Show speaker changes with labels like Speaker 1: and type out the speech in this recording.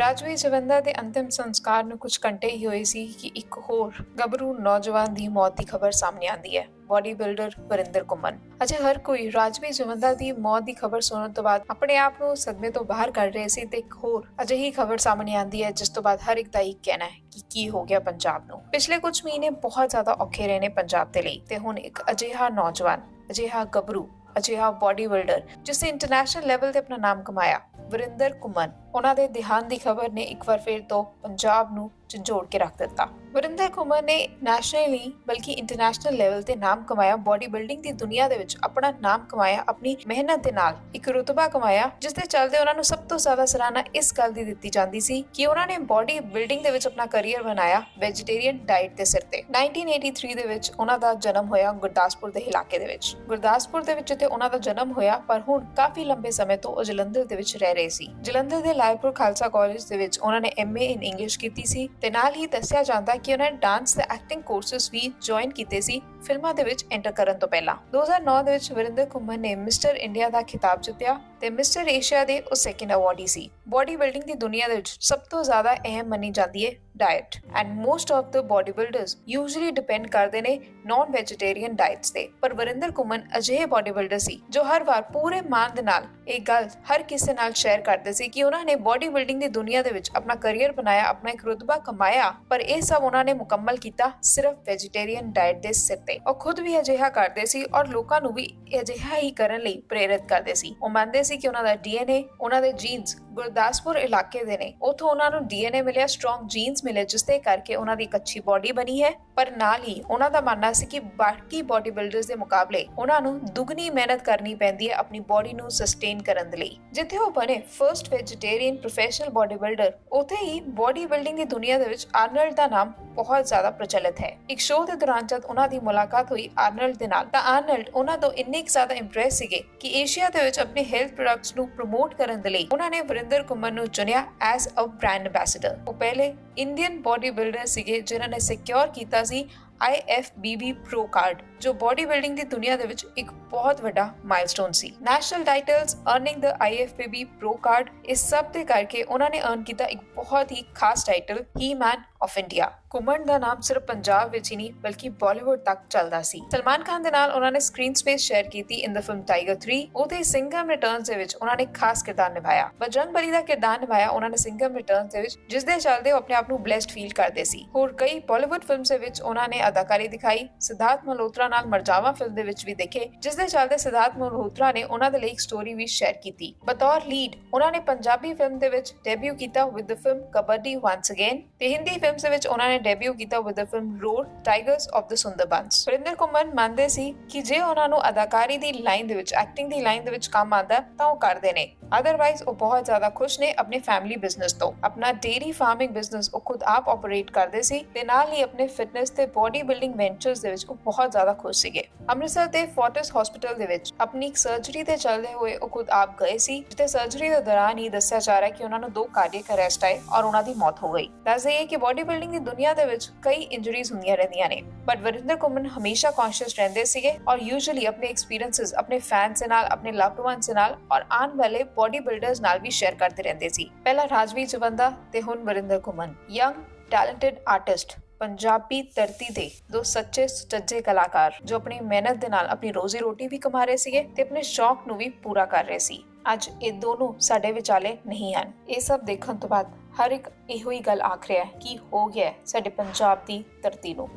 Speaker 1: ਰਾਜਵੀ ਜਵੰਦਾ ਦੇ ਅੰਤਿਮ ਸੰਸਕਾਰ ਨੂੰ ਕੁਝ ਘੰਟੇ ਹੀ ਹੋਏ ਸੀ ਕਿ ਇੱਕ ਹੋਰ ਗੱਭਰੂ ਨੌਜਵਾਨ ਦੀ ਮੌਤ ਦੀ ਖਬਰ ਸਾਹਮਣੇ ਆਂਦੀ ਹੈ। ਬਾਡੀ ਬਿਲਡਰ ਵਰਿੰਦਰ ਕੁਮਨ ਅਜੇ ਹਰ ਕੋਈ ਰਾਜਵੀ ਜਵੰਦਾ ਦੀ ਮੌਤ ਦੀ ਖਬਰ ਸੁਣਨ ਤੋਂ ਬਾਅਦ ਆਪਣੇ ਆਪ ਨੂੰ ਸਦਮੇ ਤੋਂ ਬਾਹਰ ਕੱਢ ਰਹੇ ਸੀ ਤੇ ਇੱਕ ਹੋਰ ਅਜਿਹੀ ਖਬਰ ਸਾਹਮਣੇ ਆਂਦੀ ਹੈ, ਜਿਸ ਤੋਂ ਬਾਅਦ ਹਰ ਇੱਕ ਦਾ ਇਹ ਕਹਿਣਾ ਹੈ ਕਿ ਕੀ ਹੋ ਗਿਆ ਪੰਜਾਬ ਨੂੰ। ਪਿਛਲੇ ਕੁਝ ਮਹੀਨੇ ਬਹੁਤ ਜ਼ਿਆਦਾ ਔਖੇ ਰਹੇ ਨੇ ਪੰਜਾਬ ਦੇ ਲਈ ਤੇ ਹੁਣ ਇੱਕ ਅਜਿਹਾ ਨੌਜਵਾਨ, ਅਜਿਹਾ ਗੱਭਰੂ, ਅਜਿਹਾ ਬਾਡੀ ਬਿਲਡਰ ਜਿਸ ਨੇ ਇੰਟਰਨੈਸ਼ਨਲ ਲੈਵਲ ਤੇ ਆਪਣਾ ਨਾਮ ਕਮਾਇਆ, ਵਰਿੰਦਰ ਕੁਮਨ ਉਹਨਾਂ ਦੇ ਦੇਹਾਂਤ ਦੀ ਖਬਰ ਨੇ ਇੱਕ ਵਾਰ ਫਿਰ ਤੋਂ ਪੰਜਾਬ ਨੂੰ ਝੰਜੋੜ ਕੇ ਰੱਖ ਦਿੱਤਾ। ਵਰਿੰਦਰ ਕੁਮਨ ਨੇ ਨੈਸ਼ਨਲੀ ਬਲਕਿ ਇੰਟਰਨੈਸ਼ਨਲ ਲੈਵਲ ਤੇ ਨਾਮ ਕਮਾਇਆ ਬਾਡੀ ਬਿਲਡਿੰਗ ਦੀ ਦੁਨੀਆ ਦੇ ਵਿੱਚ ਆਪਣਾ ਨਾਮ ਕਮਾਇਆ, ਆਪਣੀ ਮਿਹਨਤ ਦੇ ਨਾਲ ਇੱਕ ਰੁਤਬਾ ਕਮਾਇਆ ਜਿਸ ਦੇ ਚੱਲਦੇ ਉਹਨਾਂ ਨੂੰ ਸਭ ਤੋਂ ਜ਼ਿਆਦਾ ਸਰਾਹਨਾ ਇਸ ਗੱਲ ਦੀ ਦਿੱਤੀ ਜਾਂਦੀ ਸੀ ਕਿ ਉਹਨਾਂ ਨੇ ਬਾਡੀ ਬਿਲਡਿੰਗ ਦੇ ਵਿੱਚ ਆਪਣਾ ਕੈਰੀਅਰ ਬਣਾਇਆ ਵੈਜੀਟੇਰੀਅਨ ਡਾਈਟ ਦੇ ਸਿਰ ਤੇ। 1983 ਦੇ ਵਿੱਚ ਉਹਨਾਂ ਦਾ ਜਨਮ ਹੋਇਆ ਗੁਰਦਾਸਪੁਰ ਦੇ ਇਲਾਕੇ ਦੇ ਵਿੱਚ। ਗੁਰਦਾਸਪੁਰ ਦੇ ਵਿੱਚ ਤੇ ਉਹਨਾਂ ਦਾ ਜਨਮ ਹੋਇਆ, ਪਰ ਹੁਣ ਕਾਫੀ ਲੰਬੇ ਸਮੇਂ ਤੋਂ ਉਹ ਜਲੰਧਰ ਦੇ ਵਿੱਚ ਰਹਿ ਰਹੇ ਸੀ। ਜਲੰਧਰ ਦੇ ਲਾਇਪੁਰ ਖਾਲਸਾ ਕਾਲਜ ਦੇ ਵਿੱਚ ਉਹਨਾਂ ਨੇ ਐਮਏ ਇਨ ਇੰਗਲਿਸ਼ ਕੀਤੀ ਸੀ ਤੇ ਨਾਲ ਹੀ ਦੱਸਿਆ ਜਾਂਦਾ ਕਿ ਉਹਨਾਂ ਨੇ ਡਾਂਸ ਤੇ ਐਕਟਿੰਗ ਕੋਰਸਸ ਵੀ ਜੁਆਇਨ ਕੀਤੇ ਸੀ ਫਿਲਮਾਂ ਦੇ ਵਿੱਚ ਐਂਟਰ ਕਰਨ ਤੋਂ ਪਹਿਲਾਂ। 2009 ਦੇ ਵਿੱਚ ਵਰਿੰਦਰ ਕੁਮਾਰ ਨੇ ਮਿਸਟਰ ਇੰਡੀਆ ਦਾ ਖਿਤਾਬ ਜਿੱਤਿਆ ਤੇ ਮਿਸਟਰ ਏਸ਼ੀਆ ਦੇ ਉਹ ਸੈਕਿੰਡ ਅਵਾਰਡੀ ਸੀ। ਬਾਡੀ ਬਿਲਡਿੰਗ ਦੀ ਦੁਨੀਆ ਦੇ ਵਿੱਚ ਸਭ ਤੋਂ ਜ਼ਿਆਦਾ ਅਹਿਮ ਮੰਨੀ ਜਾਂਦੀ ਹੈ diet and most of the body builders usually ਕਰਦੇ ਨੇ ਨਾਨ ਵੈਜੀਟੇਰੀਅਨ ਡਾਈਟਸ ਤੇ। ਪਰ ਵਰਿੰਦਰ ਕੁਮਨ ਅਜਿਹੇ ਬਾਡੀ ਸੀ, ਜੋ ਹਰ ਵਾਰ ਪੂਰੇ ਮਾਨ ਦੇ ਨਾਲ ਇਹ ਗੱਲ ਹਰ ਕਿਸੇ ਨਾਲ ਸ਼ੇਅਰ ਕਰਦੇ ਸੀ ਕਿ ਉਹਨਾਂ ਨੇ ਬਾਡੀ ਬਿਲਡਿੰਗ ਦੀ ਦੁਨੀਆ ਦੇ ਵਿੱਚ ਆਪਣਾ ਕੈਰੀਅਰ ਬਣਾਇਆ, ਆਪਣਾ ਇੱਕ ਰੁਤਬਾ ਕਮਾਇਆ। ਪਰ ਇਹ ਸਭ ਉਹਨਾਂ ਨੇ ਮੁਕੰਮਲ ਕੀਤਾ ਸਿਰਫ ਵੈਜੀਟੇਰੀਅਨ ਡਾਈਟ ਦੇ ਸਿਰ ਤੇ। ਉਹ ਖੁਦ ਵੀ ਅਜਿਹਾ ਕਰਦੇ ਸੀ ਔਰ ਲੋਕਾਂ ਨੂੰ ਵੀ ਅਜਿਹਾ ਹੀ ਕਰਨ ਲਈ ਪ੍ਰੇਰਿਤ ਕਰਦੇ ਸੀ। ਉਹ ਮੰਨਦੇ ਸੀ ਕਿ ਉਹਨਾਂ ਦਾ ਡੀਐਨਏ ਉਹਨਾਂ ਦੇ ਜੀਨਸ ਗੁਰਦਾਸਪੁਰ ਇਲਾਕੇ ਦੇ ਨੇ। ਉਥੋਂ ਉਹਨਾਂ ਨੂੰ ਡੀਐਨਏ ਮਿਲਿਆ ਸਟਰੋਂਗ ਜੀਨਸ ਮਿਲੇ ਜਿਸ ਦੇ ਕਰਕੇ ਉਹਨਾਂ ਦੀ ਇੱਕ ਅੱਛੀ ਬਾਡੀ ਬਣੀ ਹੈ, ਪਰ ਨਾਲ ਹੀ ਉਹਨਾਂ ਦਾ ਮੰਨਣਾ ਸੀ ਕਿ ਬਾਕੀ ਬਾਡੀ ਬਿਲਡਰਸ ਦੇ ਮੁਕਾਬਲੇ ਉਹਨਾਂ ਨੂੰ ਦੁੱਗਣੀ ਮਿਹਨਤ ਕਰਨੀ ਪੈਂਦੀ ਹੈ ਆਪਣੀ ਬਾਡੀ ਨੂੰ ਸਸਟੇਨ ਕਰਨ ਦੇ ਲਈ। ਜਿੱਥੇ ਉਹ ਬਣੇ first vegetarian professional body builder ਉਥੇ ਹੀ ਬਾਡੀ ਬਿਲਡਿੰਗ ਦੀ ਦੁਨੀਆ ਦੇ ਵਿੱਚ ਆਰਨਲਡ ਦਾ ਨਾਮ ਬਹੁਤ ਜ਼ਿਆਦਾ ਪ੍ਰਚਲਿਤ ਹੈ। ਇੱਕ ਸ਼ੋਅ ਦੇ ਦੌਰਾਨ ਜਦ ਉਹਨਾਂ ਦੀ ਮੁਲਾਕਾਤ ਹੋਈ ਆਰਨਲਡ ਦੇ ਨਾਲ, ਤਾਂ ਆਰਨਲਡ ਉਹਨਾਂ ਤੋਂ ਇੰਨੇ ਕੁ ਜ਼ਿਆਦਾ ਇੰਪ੍ਰੈਸ ਸੀਗੇ ਕਿ ਏਸ਼ੀਆ ਦੇ ਵਿੱਚ ਆਪਣੇ ਹੈਲਥ ਪ੍ਰੋਡਕਟਸ ਨੂੰ ਪ੍ਰਮੋਟ ਕਰਨ ਦੇ ਲਈ ਉਹਨਾਂ ਨੇ ਵਰਿੰਦਰ ਕੁਮਰ ਨੂੰ ਚੁਣਿਆ ਐਜ਼ ਅ ਬ੍ਰਾਂਡ ਐਂਬੈਸਡਰ ਉਹ ਪਹਿਲੇ ਇੰਡੀਅਨ ਬੋਡੀ ਬਿਲਡਰ ਸੀਗੇ ਜਿਨ੍ਹਾਂ ਨੇ ਸਿਕਿਉਰ ਕੀਤਾ ਸੀ IFBB ਪ੍ਰੋ ਕਾਰਡ ਜੋ ਬਾਡੀ ਬਿਲਡਿੰਗ ਦੀ ਦੁਨੀਆ ਦੇ ਵਿੱਚ ਇੱਕ ਬਹੁਤ ਵੱਡਾ milestone C. National titles earning the IFBB Pro card ਇਸ ਸਭ ਦੇ ਕਰਕੇ ਉਹਨਾਂ ਨੇ ਅਰਨ ਕੀਤਾ ਇੱਕ ਬਹੁਤ ਹੀ ਖਾਸ ਟਾਈਟਲ ਹੀ ਮੈਨ ਆਫ ਇੰਡੀਆ ਕੁਮਨ ਦਾ ਨਾਮ ਸਿਰਫ ਪੰਜਾਬ ਵਿੱਚ ਹੀ ਨਹੀਂ, ਬਲਕਿ ਬਾਲੀਵੁੱਡ ਤੱਕ ਚੱਲਦਾ ਸੀ। ਸਲਮਾਨ ਖਾਨ ਦੇ ਨਾਲ ਉਹਨਾਂ ਨੇ ਸਕਰੀਨ ਸਪੇਸ ਸ਼ੇਅਰ ਕੀਤੀ ਇਨ ਦ ਫਿਲਮ ਟਾਈਗਰ 3 ਉਹਦੇ ਸਿੰਗਮ ਰਿਟਰਨਸ ਦੇ ਵਿੱਚ ਉਹਨਾਂ ਨੇ ਖਾਸ ਕਿਰਦਾਰ ਨਿਭਾਇਆ। ਬਜਰੰਗ ਬਲੀ ਦਾ ਕਿਰਦਾਰ ਨਿਭਾਇਆ ਉਹਨਾਂ ਨੇ ਸਿੰਗਮ ਰਿਟਰਨਸ ਦੇ ਵਿੱਚ, ਜਿਸ ਦੇ ਚੱਲਦੇ ਉਹ ਆਪਣੇ ਆਪ ਨੂੰ ਬlesed ਫੀਲ ਕਰਦੇ ਸੀ। ਹੋਰ ਕਈ ਬਾਲੀਵੁੱਡ ਫਿਲਮਸ ਦੇ ਵਿੱਚ ਉਹਨਾਂ ਨੇ ਅਦਾਕਾਰੀ ਦਿਖਾਈ। ਸਿਧਾਰਥ ਮਲਹੋਤਰਾ ਨਾਲ ਮਰਜਾਵਾ ਫਿਲਮ ਦੇ ਵਿੱਚ ਵੀ ਦੇਖੇ, ਜਿਸ ਦੇ ਚੱਲਦੇ ਸਿਧਾਰਥ ਮਲਹੋਤਰਾ ਨੇ ਉਹਨਾਂ ਦੇ ਲਈ ਇੱਕ ਸਟੋਰੀ ਵੀ ਸ਼ੇਅਰ ਕੀਤੀ। ਬਤੌਰ ਲੀਡ ਉਹਨਾਂ ਨੇ ਪੰਜਾਬੀ ਫਿਲਮ ਦੇ ਵਿੱਚ ਡੈਬਿਊ ਕੀਤਾ with the film Kabaddi once again ਤੇ ਹਿੰਦੀ ਫਿਲਮ ਵਿੱਚ ਉਹਨਾਂ ਨੇ ਡੈਬਿਊ ਕੀਤਾ with the film roar tigers of the Sundarbans Varinder Kumar ਮੰਨਦੇ ਸੀ ਕਿ ਜੇ ਉਹਨਾਂ ਨੂੰ ਅਦਾਕਾਰੀ ਦੀ ਲਾਈਨ ਦੇ ਵਿੱਚ ਐਕਟਿੰਗ ਦੀ ਲਾਈਨ ਦੇ ਵਿੱਚ ਕੰਮ ਆਉਂਦਾ ਤਾਂ ਉਹ ਕਰਦੇ ਨੇ। ਅਦਰਵਾਈਜ਼ ਉਹ ਬਹੁਤ ਜ਼ਿਆਦਾ ਖੁਸ਼ ਨੇ ਆਪਣੇ ਫੈਮਿਲੀ ਬਿਜ਼ਨਸ ਤੋਂ। ਆਪਣਾ ਡੇਰੀ ਫਾਰਮਿੰਗ ਬਿਜ਼ਨਸ ਉਹ ਖੁਦ ਆਪ ਆਪਰੇਟ ਕਰਦੇ ਸੀ ਤੇ ਨਾਲ ਹੀ ਆਪਣੇ ਫਿਟਨੈਸ ਤੇ ਬਾਡੀ ਬਿਲਡਿੰਗ ਵੈਂਚਰਸ ਦੇ ਵਿੱਚ ਉਹ ਬਹੁਤ ਜ਼ਿਆਦਾ ਖੁਸ਼ ਸੀਗੇ। ਅੰਮ੍ਰਿਤਸਰ ਦੇ ਫੋਰਟਿਸ ਹਸਪੀਟਲ ਦੇ ਵਿੱਚ ਆਪਣੀ ਇੱਕ ਸਰਜਰੀ ਤੇ ਚੱਲਦੇ ਹੋਏ ਉਹ ਖੁਦ ਆਪ ਗਏ ਸੀ, ਜਿੱਥੇ ਸਰਜਰੀ ਦੇ ਦੌਰਾਨ ਹੀ ਦੱਸਿਆ ਜਾ ਰਿਹਾ ਕਿ ਉਹਨਾਂ ਨੂੰ ਦੋ ਕਾਰਡੀਅਕ ਅਰੈਸਟ ਆਏ ਔਰ ਉਹਨਾਂ ਦੀ ਮੌਤ ਹੋ ਗਈ। ਦੱਸਦੇ ਇਹ ਕਿ ਬਾਡੀ ਬਿਲਡਿੰਗ ਦੀ ਦੁਨੀਆ ਦੇ ਵਿੱਚ ਕਈ ਇੰਜਰੀਜ਼ ਹੁੰਦੀਆਂ ਰਹਿੰਦੀਆਂ ਨੇ ਬਟ ਵਰਿੰਦਰ ਕੁਮਨ ਹਮੇਸ਼ਾ ਕੌਨਸ਼ੀਅਸ ਰਹਿੰਦੇ ਸੀਗੇ ਔਰ ਯੂਜੂਅਲੀ ਆਪਣੇ ਐਕਸਪੀਰੀਐਂਸਸ ਆਪਣੇ ਫੈਨਸ ਨਾਲ, ਆਪਣੇ ਲਵਡ ਵਨਸ ਨਾਲ ਔਰ ਆਉਣ ਵਾਲੇ ਬਾਡੀ ਬਿਲਡਰਸ ਨਾਲ ਵੀ ਸ਼ੇਅਰ ਕਰਦੇ ਰਹਿੰਦੇ ਸੀ। ਪਹਿਲਾਂ ਰਾਜਵੀਰ ਜਵੰਦਾ ਤੇ ਹੁਣ Varinder Ghuman young talented artist Punjabi ਧਰਤੀ ਦੇ ਦੋ ਸੱਚੇ ਸੁਚੱਜੇ ਕਲਾਕਾਰ ਜੋ ਆਪਣੀ ਮਿਹਨਤ ਦੇ ਨਾਲ ਆਪਣੀ ਰੋਜ਼ੀ ਰੋਟੀ ਵੀ ਕਮਾ ਰਹੇ ਸੀਗੇ ਤੇ ਆਪਣੇ ਸ਼ੌਕ ਨੂੰ ਵੀ ਪੂਰਾ ਕਰ ਰਹੇ ਸੀ। ਅੱਜ ਇਹ ਦੋਨੋਂ ਸਾਡੇ ਵਿਚਾਲੇ ਨਹੀਂ ਹਨ। ਇਹ ਸਭ ਦੇਖਣ ਤੋਂ ਬਾਅਦ ਹਰ ਇੱਕ ਇਹੋ ਹੀ ਗੱਲ ਆਖ ਰਿਹਾ ਹੈ ਕਿ ਹੋ ਗਿਆ ਸਾਡੇ ਪੰਜਾਬ ਦੀ ਧਰਤੀ ਨੂੰ।